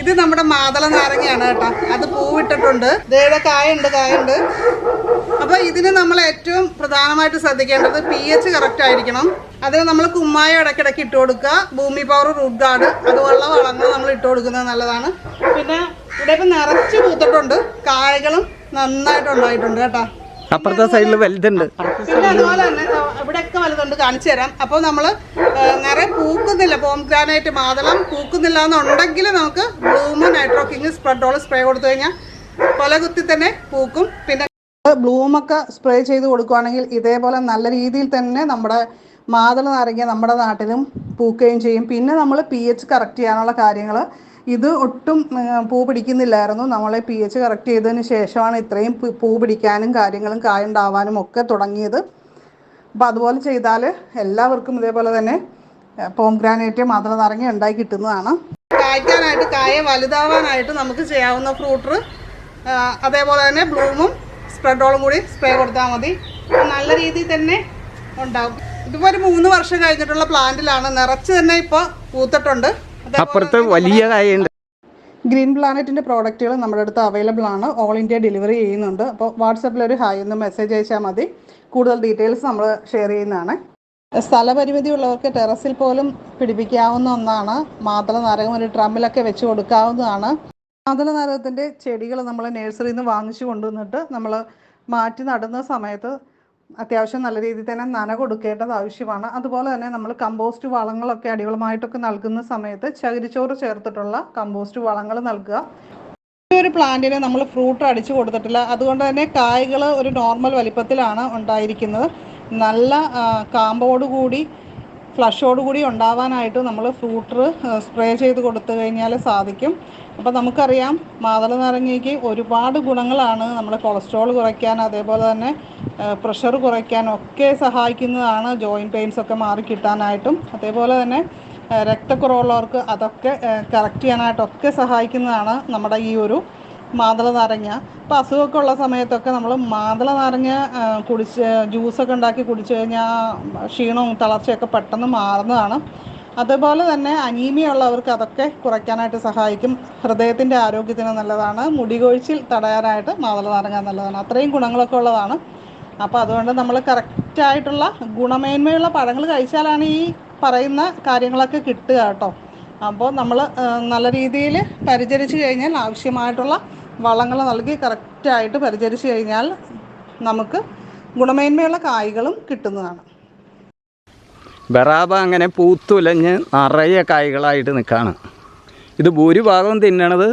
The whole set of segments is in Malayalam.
ഇത് നമ്മുടെ മാതള നാരങ്ങയാണ് കേട്ടോ. അത് പൂവിട്ടിട്ടുണ്ട്. ദേടെ കായുണ്ട് കായുണ്ട്. അപ്പൊ ഇതിന് നമ്മൾ ഏറ്റവും പ്രധാനമായിട്ട് ശ്രദ്ധിക്കേണ്ടത് പി എച്ച് കറക്റ്റ് ആയിരിക്കണം. അതിന് നമ്മൾ കുമ്മായ ഇടയ്ക്കിടയ്ക്ക് ഇട്ട് കൊടുക്കുക. ഭൂമി പവർ റൂട്ട് ഗാർഡ് അതുപോലുള്ള വളങ്ങൾ നമ്മൾ ഇട്ട് കൊടുക്കുന്നത് നല്ലതാണ്. പിന്നെ ഇവിടെ ഇപ്പം നിറച്ച് പൂത്തിട്ടുണ്ട്. കായകളും നന്നായിട്ട് ഉണ്ടായിട്ടുണ്ട് കേട്ടോ. അപ്പുറത്തെ സൈഡിൽ വലുതുണ്ട്. പിന്നെ അതുപോലെ തന്നെ ഇവിടെയൊക്കെ വലുതുണ്ട് കാണിച്ചു തരാം. അപ്പോൾ നമ്മൾ നിറയെ പൂക്കുന്നില്ല. പോം ഗ്രാനൈറ്റ് മാതളം പൂക്കുന്നില്ല എന്നുണ്ടെങ്കിൽ നമുക്ക് ബ്ലൂമ് നൈട്രോക്കിങ് സ്പ്രെഡോൾ സ്പ്രേ കൊടുത്തു കഴിഞ്ഞാൽ കൊല കുത്തി തന്നെ പൂക്കും. പിന്നെ ബ്ലൂമൊക്കെ സ്പ്രേ ചെയ്ത് കൊടുക്കുകയാണെങ്കിൽ ഇതേപോലെ നല്ല രീതിയിൽ തന്നെ നമ്മുടെ മാതള നാരങ്ങ നമ്മുടെ നാട്ടിലും പൂക്കുകയും ചെയ്യും. പിന്നെ നമ്മൾ പി എച്ച് കറക്റ്റ് ചെയ്യാനുള്ള കാര്യങ്ങൾ ഇത് ഒട്ടും പൂ പിടിക്കുന്നില്ലായിരുന്നു. നമ്മൾ പി എച്ച് കറക്റ്റ് ചെയ്തതിന് ശേഷമാണ് ഇത്രയും പൂ- പിടിക്കാനും കാര്യങ്ങളും കായുണ്ടാവാനും ഒക്കെ തുടങ്ങിയത്. അപ്പോൾ അതുപോലെ ചെയ്താൽ എല്ലാവർക്കും ഇതേപോലെ തന്നെ പോം ഗ്രാനേറ്റ് മാത്രം നിറങ്ങി ഉണ്ടായി കിട്ടുന്നതാണ്. കായ്ക്കാനായിട്ട് കായ വലുതാവാനായിട്ട് നമുക്ക് ചെയ്യാവുന്ന ഫ്രൂട്ടർ അതേപോലെ തന്നെ ബ്ലൂമും സ്പ്രെഡോളും കൂടി സ്പ്രേ കൊടുത്താൽ മതി. നല്ല രീതിയിൽ തന്നെ ഉണ്ടാകും ഇതിപ്പോൾ ഒരു മൂന്ന് വർഷം കഴിഞ്ഞിട്ടുള്ള പ്ലാന്റിലാണ് നിറച്ച് തന്നെ ഇപ്പോൾ പൂത്തിട്ടുണ്ട്. അപ്പുറത്ത് വലിയ കായുണ്ട് ഗ്രീൻ പ്ലാനറ്റിന്റെ പ്രോഡക്റ്റുകൾ നമ്മുടെ അടുത്ത് അവൈലബിൾ ആണ്. ഓൾ ഇന്ത്യ ഡെലിവറി ചെയ്യുന്നുണ്ട്. അപ്പോൾ വാട്സപ്പിൽ ഒരു ഹായ് ഒന്ന് മെസ്സേജ് അയച്ചാൽ മതി. കൂടുതൽ ഡീറ്റെയിൽസ് നമ്മൾ ഷെയർ ചെയ്യുന്നതാണ്. സ്ഥലപരിമിതി ഉള്ളവർക്ക് ടെറസിൽ പോലും പിടിപ്പിക്കാവുന്ന ഒന്നാണ്. മാതള നാരകം ഒരു ഡ്രമ്മിലൊക്കെ വെച്ച് കൊടുക്കാവുന്നതാണ്. മാതള നാരകത്തിന്റെ ചെടികൾ നമ്മൾ നഴ്സറിയിൽ നിന്ന് വാങ്ങിച്ചു കൊണ്ടുവന്നിട്ട് നമ്മൾ മാറ്റി നടുന്ന സമയത്ത് അത്യാവശ്യം നല്ല രീതിയിൽ തന്നെ നന കൊടുക്കേണ്ടത് ആവശ്യമാണ്. അതുപോലെ തന്നെ നമ്മൾ കമ്പോസ്റ്റ് വളങ്ങളൊക്കെ അടിവളമായിട്ടൊക്കെ നൽകുന്ന സമയത്ത് ചകിരിച്ചോറ് ചേർത്തിട്ടുള്ള കമ്പോസ്റ്റ് വളങ്ങൾ നൽകുക. ഈ ഒരു പ്ലാന്റിനെ നമ്മൾ ഫ്രൂട്ട് അടിച്ചു കൊടുത്തിട്ടില്ല. അതുകൊണ്ട് തന്നെ കായ്കൾ ഒരു നോർമൽ വലിപ്പത്തിലാണ് ഉണ്ടായിരിക്കുന്നത്. നല്ല കാമ്പോടുകൂടി ഫ്ലഷോടുകൂടി ഉണ്ടാവാനായിട്ട് നമ്മൾ ഫ്രൂട്ടർ സ്പ്രേ ചെയ്ത് കൊടുത്തു കഴിഞ്ഞാൽ സാധിക്കും. അപ്പോൾ നമുക്കറിയാം മാതള നാരങ്ങയ്ക്ക് ഒരുപാട് ഗുണങ്ങളാണ് നമ്മുടെ കൊളസ്ട്രോൾ കുറയ്ക്കാൻ അതേപോലെ തന്നെ പ്രഷർ കുറയ്ക്കാൻ ഒക്കെ സഹായിക്കുന്നതാണ് ജോയിന്റ് പെയിൻസ് ഒക്കെ മാറി കിട്ടാനായിട്ടും. അതേപോലെ തന്നെ രക്തക്കുറവുള്ളവർക്ക് അതൊക്കെ കറക്റ്റ് ചെയ്യാനായിട്ടൊക്കെ സഹായിക്കുന്നതാണ് നമ്മുടെ ഈ ഒരു മാതള നാരങ്ങ. അപ്പോൾ അസുഖമൊക്കെ ഉള്ള സമയത്തൊക്കെ നമ്മൾ മാതള നാരങ്ങ കുടിച്ച് ജ്യൂസൊക്കെ ഉണ്ടാക്കി കുടിച്ചു കഴിഞ്ഞാൽ ക്ഷീണവും തളർച്ചയൊക്കെ പെട്ടെന്ന് മാറുന്നതാണ്. അതുപോലെ തന്നെ അനീമിയ ഉള്ളവർക്ക് അതൊക്കെ കുറയ്ക്കാനായിട്ട് സഹായിക്കും. ഹൃദയത്തിന്റെ ആരോഗ്യത്തിന് നല്ലതാണ്. മുടി കൊഴിച്ചിൽ തടയാനായിട്ട് മാതള നാരങ്ങ നല്ലതാണ്. അത്രയും ഗുണങ്ങളൊക്കെ ഉള്ളതാണ്. അപ്പോൾ അതുകൊണ്ട് നമ്മൾ കറക്റ്റായിട്ടുള്ള ഗുണമേന്മയുള്ള പഴങ്ങൾ കഴിച്ചാലാണ് ഈ പറയുന്ന കാര്യങ്ങളൊക്കെ കിട്ടുക കേട്ടോ. അപ്പോൾ നമ്മൾ നല്ല രീതിയിൽ പരിചരിച്ച് കഴിഞ്ഞാൽ ആവശ്യമായിട്ടുള്ള വളങ്ങൾ നൽകി കറക്റ്റായിട്ട് പരിചരിച്ചു കഴിഞ്ഞാൽ നമുക്ക് ഗുണമേന്മയുള്ള കായ്കളും കിട്ടുന്നതാണ്. ബറാബ അങ്ങനെ പൂത്തുലഞ്ഞ് നിറയെ കായ്കളായിട്ട് നിൽക്കുകയാണ് ഇത് ഭൂരിഭാഗവും തിന്നണത്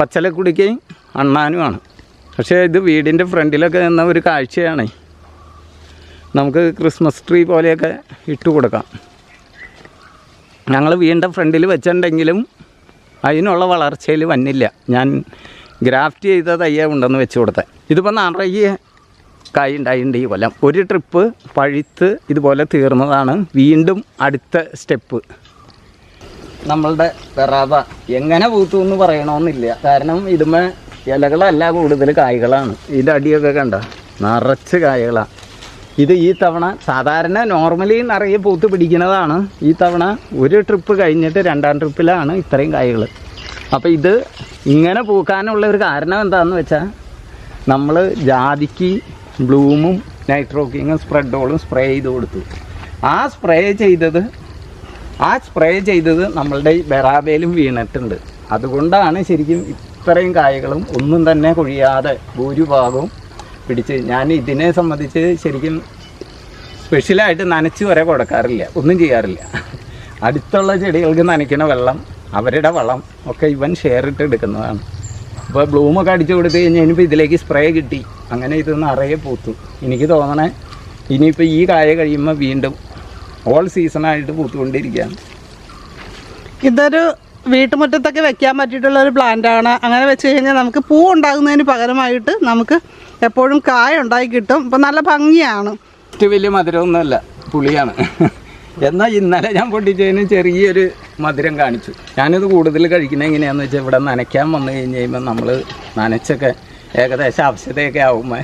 പച്ചലക്കുടിക്കയും അണ്ണാനുമാണ്. പക്ഷേ ഇത് വീടിന്റെ ഫ്രണ്ടിലൊക്കെ നിന്ന ഒരു കാഴ്ചയാണേ. നമുക്ക് ക്രിസ്മസ് ട്രീ പോലെയൊക്കെ ഇട്ട് കൊടുക്കാം. ഞങ്ങൾ വീടിന്റെ ഫ്രണ്ടിൽ വെച്ചിട്ടുണ്ടെങ്കിലും അതിനുള്ള വളർച്ചയിൽ വന്നില്ല. ഞാൻ ഗ്രാഫ്റ്റ് ചെയ്ത തയ്യ ഉണ്ടെന്ന് വെച്ച് കൊടുത്തത് ഇതിപ്പോൾ നിറയെ കായ് ഉണ്ടായിട്ടുണ്ട് ഈ കൊല്ലം. ഒരു ട്രിപ്പ് പഴുത്ത് ഇതുപോലെ തീർന്നതാണ്. വീണ്ടും അടുത്ത സ്റ്റെപ്പ്. നമ്മളുടെ പെറാത എങ്ങനെ പൂത്തു എന്ന് പറയണമെന്നില്ല കാരണം ഇതുമേ ഇലകളല്ല കൂടുതൽ കായ്കളാണ്. ഇതിന്റെ അടിയൊക്കെ കണ്ട? നിറച്ച് കായകളാണ് ഇത് ഈ തവണ സാധാരണ നോർമലി നിറയെ പൂത്ത് പിടിക്കുന്നതാണ്. ഈ തവണ ഒരു ട്രിപ്പ് കഴിഞ്ഞിട്ട് രണ്ടാം ട്രിപ്പിലാണ് ഇത്രയും കായകൾ അപ്പോൾ ഇത് ഇങ്ങനെ പൂക്കാനുള്ള ഒരു കാരണം എന്താണെന്ന് വെച്ചാൽ നമ്മൾ ജാതിക്ക് ബ്ലൂമും നൈട്രോക്കിങ്ങും സ്പ്രെഡോളും സ്പ്രേ ചെയ്ത് കൊടുത്തു. ആ സ്പ്രേ ചെയ്തത് ആ സ്പ്രേ ചെയ്തത് നമ്മളുടെ ഈ ബെറാബയിലും വീണിട്ടുണ്ട്. അതുകൊണ്ടാണ് ശരിക്കും ഇത്രയും കായകളും ഒന്നും തന്നെ കൊഴിയാതെ ഭൂരിഭാഗവും പിടിച്ച് ഞാൻ ഇതിനെ സംബന്ധിച്ച് ശരിക്കും സ്പെഷ്യലായിട്ട് നനച്ച് വരെ കൊടുക്കാറില്ല. ഒന്നും ചെയ്യാറില്ല. അടുത്തുള്ള ചെടികൾക്ക് നനയ്ക്കുന്ന വെള്ളം അവരുടെ വളം ഒക്കെ ഇവൻ ഷെയർ ഇട്ട് എടുക്കുന്നതാണ്. ഇപ്പോൾ ബ്ലൂമൊക്കെ അടിച്ചു കൊടുത്തു കഴിഞ്ഞാൽ ഇനിയിപ്പോൾ ഇതിലേക്ക് സ്പ്രേ കിട്ടി. അങ്ങനെ ഇത് നിറയെ പൂത്തു. എനിക്ക് തോന്നണേ ഇനിയിപ്പോൾ ഈ കായ കഴിയുമ്പോൾ വീണ്ടും ഓൾ സീസണായിട്ട് പൂത്തുകൊണ്ടിരിക്കുകയാണ്. ഇതൊരു വീട്ടുമുറ്റത്തൊക്കെ വെക്കാൻ പറ്റിയിട്ടുള്ള ഒരു പ്ലാന്റ് ആണ്. അങ്ങനെ വെച്ച് കഴിഞ്ഞാൽ നമുക്ക് പൂ ഉണ്ടാകുന്നതിന് പകരമായിട്ട് നമുക്ക് എപ്പോഴും കായ ഉണ്ടായി കിട്ടും. ഇപ്പം നല്ല ഭംഗിയാണ്. ഏറ്റവും വലിയ മധുരമൊന്നുമല്ല. പുളിയാണ്. എന്നാൽ ഇന്നലെ ഞാൻ പൊട്ടിച്ചതിന് ചെറിയൊരു മധുരം കാണിച്ചു. ഞാനിത് കൂടുതൽ കഴിക്കുന്നത് എങ്ങനെയാണെന്ന് വെച്ചാൽ ഇവിടെ നനയ്ക്കാൻ വന്നു കഴിഞ്ഞ് കഴിയുമ്പോൾ നമ്മൾ നനച്ചൊക്കെ ഏകദേശം ആവശ്യതയൊക്കെ ആവുമ്പോൾ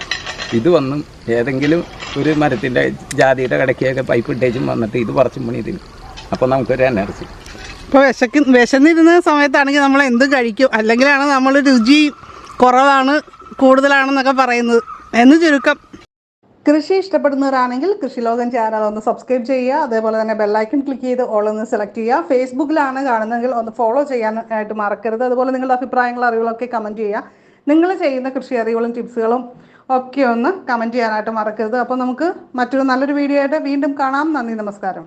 ഇത് വന്നും ഏതെങ്കിലും ഒരു മരത്തിന്റെ ജാതിയുടെ കടയ്ക്കൊക്കെ പൈപ്പ് ഇട്ടേച്ചും വന്നിട്ട് ഇത് പറിച്ചും പണി ഇതിന് അപ്പോൾ നമുക്കൊരു എനർജി ഇപ്പോൾ വിശക്ക് വിശന്നിരുന്ന സമയത്താണെങ്കിൽ നമ്മൾ എന്ത് കഴിക്കും? അല്ലെങ്കിലാണ് നമ്മൾ രുചി കുറവാണ് കൂടുതലാണെന്നൊക്കെ പറയുന്നത്. എന്ന് ചുരുക്കം കൃഷി ഇഷ്ടപ്പെടുന്നവരാണെങ്കിൽ കൃഷി ലോകം ചാനൽ ഒന്ന് സബ്സ്ക്രൈബ് ചെയ്യുക. അതേപോലെ തന്നെ ബെല്ലൈക്കൺ ക്ലിക്ക് ചെയ്ത് ഓളൊന്ന് സെലക്ട് ചെയ്യുക. ഫേസ്ബുക്കിലാണ് കാണുന്നതെങ്കിൽ ഒന്ന് ഫോളോ ചെയ്യാനായിട്ട് മറക്കരുത്. അതുപോലെ നിങ്ങളുടെ അഭിപ്രായങ്ങൾ അറിവുകളൊക്കെ കമന്റ് ചെയ്യുക. നിങ്ങൾ ചെയ്യുന്ന കൃഷി അറിവുകളും ടിപ്സുകളും ഒക്കെ ഒന്ന് കമന്റ് ചെയ്യാനായിട്ട് മറക്കരുത്. അപ്പോൾ നമുക്ക് മറ്റൊരു നല്ലൊരു വീഡിയോ ആയിട്ട് വീണ്ടും കാണാം. നന്ദി നമസ്കാരം.